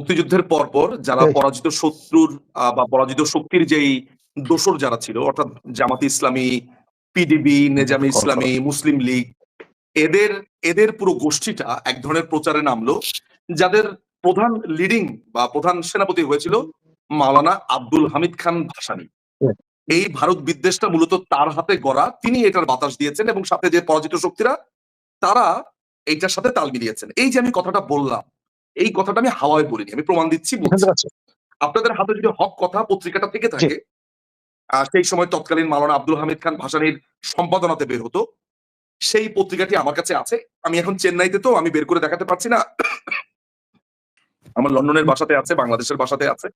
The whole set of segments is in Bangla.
মুক্তিযুদ্ধের পরপর যারা হ্যাঁ। পরাজিত শত্রুর বা পরাজিত শক্তির যেই দোসর যারা ছিল অর্থাৎ জামাত ইসলামী পিডিবি নেজামে ইসলামী মুসলিম লীগ এদের এদের পুরো গোষ্ঠীটা এক ধরনের প্রচারে নামলো যাদের প্রধান লিডিং বা প্রধান সেনাপতি হয়েছিল মাওলানা আব্দুল হামিদ খান ভাসানী হুম। এই ভারত বিদ্বেষটা মূলত তার হাতে গড়া তিনি এটার বাতাস দিয়েছেন এবং সাথে যে পরাজিত শক্তিরা তারা এইটার সাথে তাল মিলিয়েছেন এই যে আমি কথাটা বললাম এই কথাটা আমি হাওয়ায় বলিনি আমি প্রমাণ দিচ্ছি আপনাদের হাতে যদি হক কথা পত্রিকাটা থেকে থাকে সেই সময় তৎকালীন মাওলানা আব্দুল হামিদ খান ভাসানির সম্পাদনাতে বের হতো সেই পত্রিকাটি আমার কাছে আছে। আমি এখন চেন্নাইতে তো আমি বের করে দেখাতে পারছি না। আমার লন্ডনের বাসাতে আছে বাংলাদেশের বাসাতে আছে।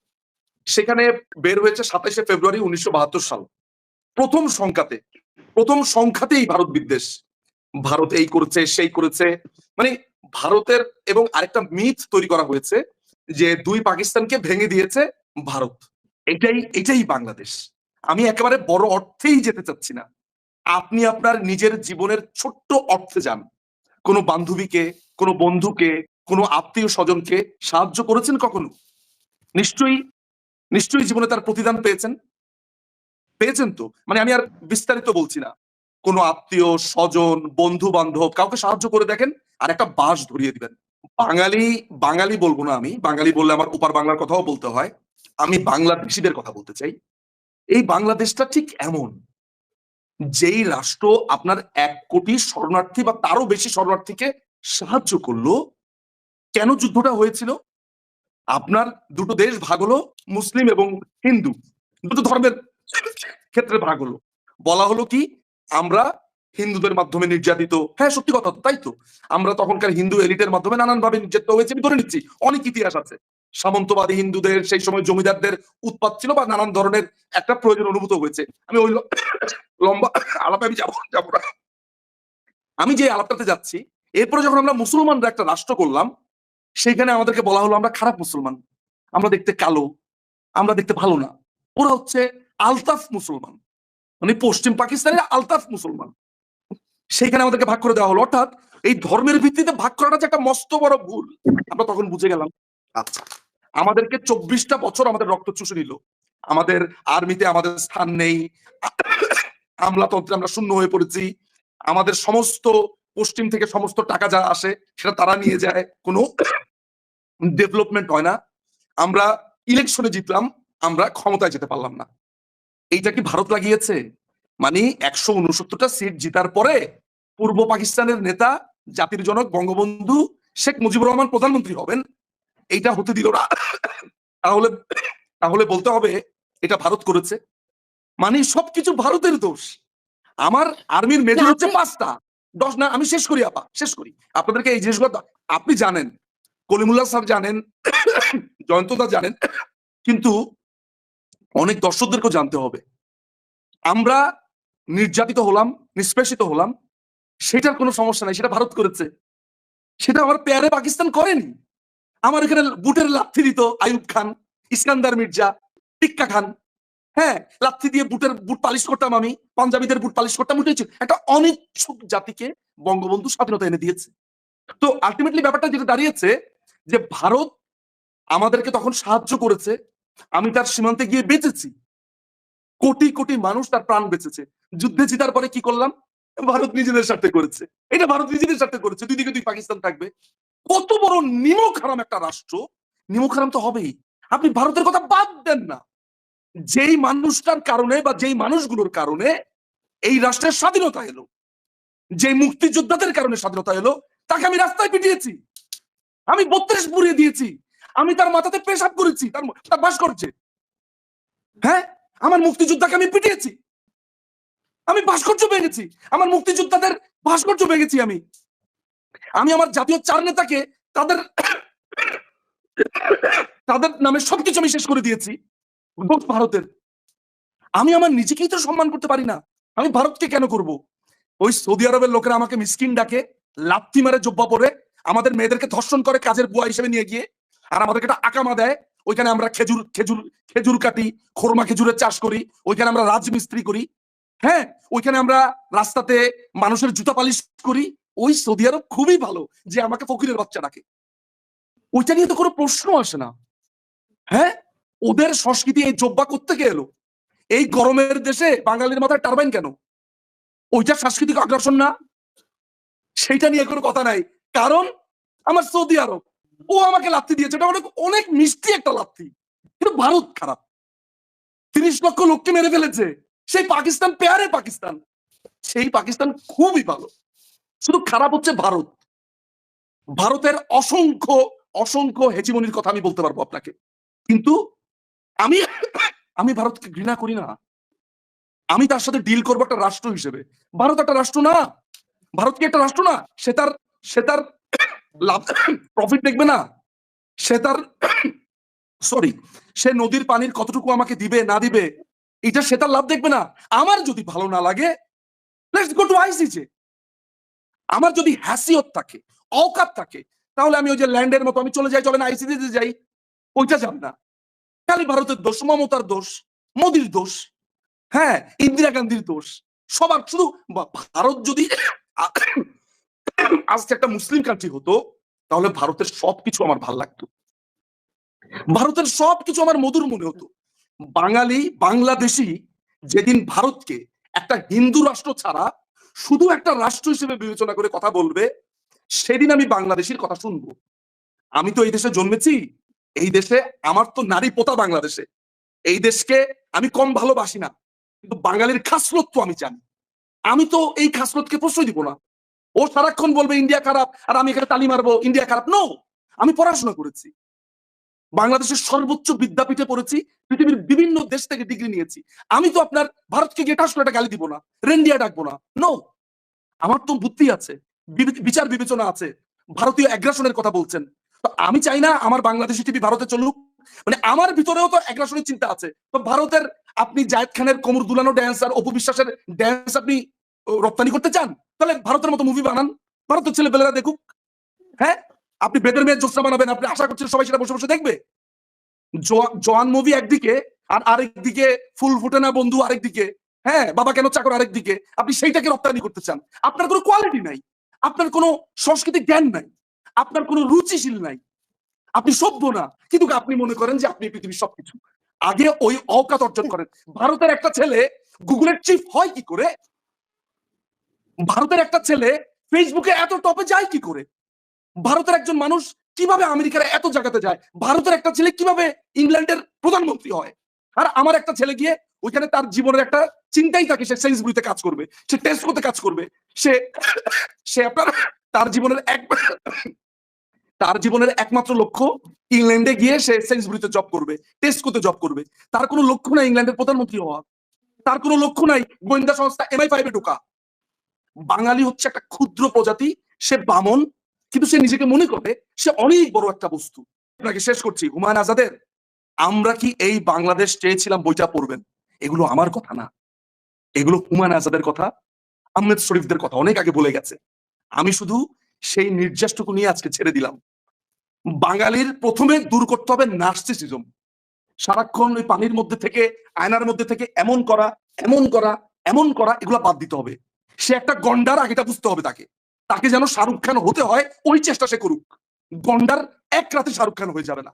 সেখানে বের হয়েছে সাতাইশে ফেব্রুয়ারি উনিশশো বাহাত্তর সাল। প্রথম সংখ্যাতে প্রথম সংখ্যাতেই ভারত বিদ্বেষ। ভারত এই করেছে সেই করেছে। মানে ভারতের এবং আরেকটা মিথ তৈরি করা হয়েছে যে দুই পাকিস্তানকে ভেঙে দিয়েছে ভারত। এটাই এটাই বাংলাদেশ। আমি একেবারে বড় অর্থেই যেতে চাচ্ছি না। আপনি আপনার নিজের জীবনের ছোট্ট অর্থে যান। কোনো বান্ধবীকে, কোনো বন্ধুকে, কোনো আত্মীয় স্বজনকে সাহায্য করেছেন কখনো? নিশ্চয়ই নিশ্চয়ই জীবনে তার প্রতিদান পেয়েছেন? পেয়েছেন তো? মানে আমি আর বিস্তারিত বলছি না। কোনো আত্মীয়, স্বজন বন্ধু বান্ধব কাউকে সাহায্য করে দেখেন আর একটা বাস ধরিয়ে দিবেন। বাঙালি বাঙালি বলব না আমি, বাঙালি বললে আমার উপার বাংলার কথাও বলতে হয়। আমি বাংলাদেশিদের কথা বলতে চাই। এই বাংলাদেশটা ঠিক এমন, যেই রাষ্ট্র আপনার এক কোটি শরণার্থী বা তারও বেশি শরণার্থীকে সাহায্য করল, কেন যুদ্ধটা হয়েছিল? আপনার দুটো দেশ ভাগ হলো, মুসলিম এবং হিন্দু। দুটো ধর্মের ক্ষেত্রে ভাগ হলো। বলা হলো কি আমরা হিন্দুদের মাধ্যমে নির্যাতিত। হ্যাঁ সত্যি কথা তো, তাই তো। আমরা তখনকার হিন্দু এলিটের মাধ্যমে নানান ভাবে নির্যাতিত হয়েছে, আমি ধরে নিচ্ছি, অনেক ইতিহাস আছে। সামন্তবাদী হিন্দুদের, সেই সময় জমিদারদের উৎপাত ছিল বা নানান ধরনের একটা প্রয়োজন অনুভূত হয়েছে। আমি ওই লম্বা আলাপে আমি যাব যাব না। আমি যে আলাপটাতে যাচ্ছি, এরপরে যখন আমরা মুসলমানরা একটা রাষ্ট্র করলাম, সেইখানে আমাদেরকে বলা হলো, আমরা খারাপ মুসলমান। আমরা দেখতে কালো। আমরা দেখতে ভালো না। ওরা হচ্ছে আলতাফ মুসলমান। মানে পশ্চিম পাকিস্তানের আলতাফ মুসলমান। সেইখানে আমাদেরকে ভাগ করে দেওয়া হলো। অর্থাৎ এই ধর্মের ভিত্তিতে ভাগ করাটা যে একটা মস্ত বড় ভুল, আমরা তখন বুঝে গেলাম। আচ্ছা আমাদেরকে চব্বিশটা বছর আমাদের রক্ত চুষে নিল। আমাদের আর্মিতে আমাদের স্থান নেই। আমলাতন্ত্রে আমরা শূন্য হয়ে পড়েছি। আমাদের সমস্ত পশ্চিম থেকে সমস্ত টাকা যা আসে, সেটা তারা নিয়ে যায়। কোনো ডেভেলপমেন্ট হয় না। আমরা ইলেকশনে জিতলাম, আমরা ক্ষমতায় যেতে পারলাম না। এইটা কি ভারত লাগিয়েছে? মানে একশো উনসত্তরটা সিট জিতার পরে পূর্ব পাকিস্তানের নেতা জাতির জনক বঙ্গবন্ধু শেখ মুজিবুর রহমান প্রধানমন্ত্রী হবেন। এইটা হতে দিল না। তাহলে তাহলে বলতে হবে এটা ভারত করেছে। মানে সবকিছু ভারতের দোষ। আমার আর্মির মেজর হচ্ছে পাঁচটা। দশ না আমি শেষ করি আপা শেষ করি। আপনাদেরকে এই জিনিসগুলো আপনি জানেন কলিমুল্লাহ স্যার জানেন জয়ন্তদা জানেন। কিন্তু অনেক দর্শকদেরকেও জানতে হবে। আমরা নির্যাতিত হলাম, নিষ্পেষিত হলাম, সেটার কোনো সমস্যা নাই, সেটা ভারত করেছে। সেটা আমার পেয়ারে পাকিস্তান করেনি। আমার এখানে বুটের লাথি দিত আয়ুব খান, ইস্কান্দার মির্জা, টিক্কা খান। হ্যাঁ লাথি দিয়ে বুটের, বুট পালিশ করতাম আমি, পাঞ্জাবিদের বুট পালিশ করতাম উঠেছি একটা অনিচ্ছুক জাতিকে বঙ্গবন্ধু স্বাধীনতা এনে দিয়েছে। তো আলটিমেটলি ব্যাপারটা যেটা দাঁড়িয়েছে, যে ভারত আমাদেরকে তখন সাহায্য করেছে আমি তার সীমান্তে গিয়ে বেঁচেছি। কোটি কোটি মানুষ তার প্রাণ বেঁচেছে। যুদ্ধে জিতার পরে কি করলাম? ভারত নিজেদের স্বার্থে করেছে। এটা ভারত নিজেদের স্বার্থে করেছে। দুই দিকে দুই পাকিস্তান থাকবে। কত বড় নিমক হারাম একটা রাষ্ট্র। নিমক হারাম তো হবেই। আপনি ভারতের কথা বাদ দেন না। যেই মানুষটার কারণে বা যেই মানুষগুলোর কারণে এই রাষ্ট্রের স্বাধীনতা এলো যে মুক্তিযোদ্ধাদের কারণে স্বাধীনতা এলো, তাকে আমি রাস্তায় পিটিয়েছি। আমি বত্রিশ পুড়িয়ে দিয়েছি। আমি তার মাথাতে পেশাব করেছি, তার তার বাস করছে। হ্যাঁ? আমার মুক্তিযোদ্ধাকে আমি পিটিয়েছি। আমি ভাস্কর্য ভেঙেছি। আমার মুক্তিযোদ্ধাদের ভাস্কর্য ভেঙেছি আমি। আমি আমার জাতীয় চার নেতাকে তাদের তাদের নামে সবকিছু আমি শেষ করে দিয়েছি। ভারতের। আমি আমার নিজেকেই তো সম্মান করতে পারি না। আমি ভারতকে কেন করব? ওই সৌদি আরবের লোকেরা আমাকে মিসকিন ডাকে, লাথি মারে, জব্বা পরে, আমাদের মেয়েদেরকে ধর্ষণ করে কাজের বুয়া হিসেবে নিয়ে গিয়ে আর আমাদেরকে একটা আকামা দেয়। ওইখানে আমরা খেজুর খেজুর খেজুর কাটি, খোরমা খেজুরের চাষ করি। ওইখানে আমরা রাজমিস্ত্রি করি। হ্যাঁ ওইখানে আমরা রাস্তাতে মানুষের জুতা পালিশ করি। ওই সৌদি আরব খুবই ভালো যে আমাকে ফকিরের বাচ্চা ডাকে। ওইটা নিয়ে তো কোনো প্রশ্ন আসে না। হ্যাঁ ওদের সংস্কৃতি এই জব্বা করতে এলো? এই গরমের দেশে বাঙালির মাথায় টারবাইন কেন? ওইটা সাংস্কৃতিক আগ্রাসন না? সেইটা নিয়ে কোনো কথা নাই। কারণ আমার সৌদি আরব। ও আমাকে লাত্তি দিয়েছে। এটা অনেক অনেক মিষ্টি একটা লাত্তি। কিন্তু ভারত খারাপ। তিরিশ লক্ষ লোককে মেরে ফেলেছে। সেই পাকিস্তান পেয়ারে পাকিস্তান। সেই পাকিস্তান খুবই ভালো। শুধু খারাপ হচ্ছে ভারত। ভারতের অসংখ্য অসংখ্য হেজিমনির কথা আমি বলতে পারব আপনাকে। কিন্তু আমি আমি ভারতকে ঘৃণা করি না। আমি তার সাথে ডিল করব একটা রাষ্ট্র হিসেবে। ভারত একটা রাষ্ট্র না। ভারত কি একটা রাষ্ট্র না? সে তার সে তার লাভ প্রফিট দেখবে না। সে তার সরি সে নদীর পানির কতটুকু আমাকে দিবে, না দিবে, এটা সে তার লাভ দেখবে না। আমার যদি ভালো না লাগে টু আমার যদি হ্যাসিয়ত থাকে অকাত থাকে, তাহলে আমি ওই যে ল্যান্ডের মতো আমি চলে যাই, চলে না আইসিসিতে যাই, ওইটা যাব না। খালি ভারতের দোষ, মমতার দোষ, মোদির দোষ হ্যাঁ ইন্দিরা গান্ধীর দোষ, সবার, শুধু ভারত যদি আজকে একটা মুসলিম কান্ট্রি হতো, তাহলে ভারতের সবকিছু আমার ভালো লাগতো। ভারতের সবকিছু আমার মধুর মনে হতো। বাঙালি, বাংলাদেশি যেদিন ভারতকে একটা হিন্দু রাষ্ট্র ছাড়া শুধু একটা রাষ্ট্র হিসেবে বিবেচনা করে কথা বলবে, সেদিন আমি বাংলাদেশির কথা শুনব। আমি তো এই দেশে জন্মেছি, এই দেশে আমার তো নারী পোতা বাংলাদেশে। এই দেশকে আমি কম ভালোবাসি না, কিন্তু বাঙালির খাসলত তো আমি জানি। আমি তো এই খাসলতকে প্রশ্রয় দিব না। ও সারাক্ষণ বলবে, ইন্ডিয়া খারাপ, আর আমি এখানে তালি মারবো, ইন্ডিয়া খারাপ। নো আমি পড়াশোনা করেছি। বাংলাদেশের সর্বোচ্চ বিদ্যাপীঠে পড়েছি, পৃথিবীর বিভিন্ন দেশ থেকে ডিগ্রি নিয়েছি। আমি তো আপনার ভারতকে গিয়ে করে গালি দিব না রেন্ডিয়া ডাকবো না। নো আমার তো বুদ্ধি আছে বিচার বিবেচনা আছে, ভারতীয় অ্যাগ্রাসনের কথা বলছেন। তো আমি চাই না আমার বাংলাদেশি টিভি ভারতে চলুক মানে আমার ভিতরেও তো অ্যাগ্রাসনের চিন্তা আছে। তো ভারতের আপনি জায়েদ খানের কোমর দুলানো ড্যান্স আর অপু বিশ্বাসের ড্যান্স আপনি রপ্তানি করতে চান? তাহলে ভারতের মতো মুভি বানান। ভারতের ছেলে ছেলেপেলেরা দেখুক। হ্যাঁ? আপনি বেদের মেয়ের জোসনা বানাবেন, আপনি আশা করছেন সবাই সেটা বসে বসে দেখবে? জওয়ান মুভি একদিকে আর আরেকদিকে ফুল ফুটে না বন্ধু আরেকদিকে। হ্যাঁ? বাবা কেন চাকর আরেকদিকে? আপনি সেইটাকে রপ্তানি করতে চান। আপনার কোনো কোয়ালিটি নাই। আপনার কোনো সাংস্কৃতিক জ্ঞান নাই। আপনার কোনো রুচিশীল নাই। আপনি সভ্য না। কিন্তু আপনি মনে করেন যে আপনি পৃথিবীর সবকিছু। আগে ওই অকাত অর্জন করেন। ভারতের একটা ছেলে গুগলের চিফ হয় কি করে? ভারতের একটা ছেলে ফেসবুকে এত টপে যায় কি করে? ভারতের একজন মানুষ কীভাবে আমেরিকার এত জায়গাতে যায়? ভারতের একটা ছেলে কীভাবে ইংল্যান্ডের প্রধানমন্ত্রী হয়? আর আমার একটা ছেলে গিয়ে ওইখানে তার জীবনের একটা চিন্তাই থাকে, সে সেন্সবুরিতে কাজ করবে, সে টেস্ট করতে কাজ করবে, সে সে আপনার তার জীবনের এক, তার জীবনের একমাত্র লক্ষ্য ইংল্যান্ডে গিয়ে সে সেন্সবুরিতে জব করবে টেস্ট করতে জব করবে। তার কোনো লক্ষ্য নাই ইংল্যান্ডের প্রধানমন্ত্রী হওয়া তার কোনো লক্ষ্য নাই গোয়েন্দা সংস্থা এমআই ফাইভে ঢোকা। বাঙালি হচ্ছে একটা ক্ষুদ্র প্রজাতি, সে বামন, কিন্তু সে নিজেকে মনে করে সে অনেক বড় একটা বস্তু। আপনাকে শেষ করছি, হুমায়ুন আজাদের, আমরা কি এই বাংলাদেশ চেয়েছিলাম বইটা পড়বেন? এগুলো আমার কথা না। এগুলো হুমায়ুন আজাদের কথা, আহমেদ শরীফদের কথা, অনেক আগে বলে গেছে। আমি শুধু সেই নির্যাসটুকু নিয়ে আজকে ছেড়ে দিলাম। বাঙালির প্রথমে দূর করতে হবে নার্সিসিজম সারাক্ষণ ওই পানির মধ্যে থেকে, আয়নার মধ্যে থেকে এমন করা এমন করা এমন করা, এগুলো বাদ দিতে হবে। সে একটা গন্ডার আগেটা বুঝতে হবে তাকে। তাকে যেন শাহরুখ খান হতে হয়, ওই চেষ্টা সে করুক। গন্ডার এক রাতে শাহরুখ খান হয়ে যাবে না।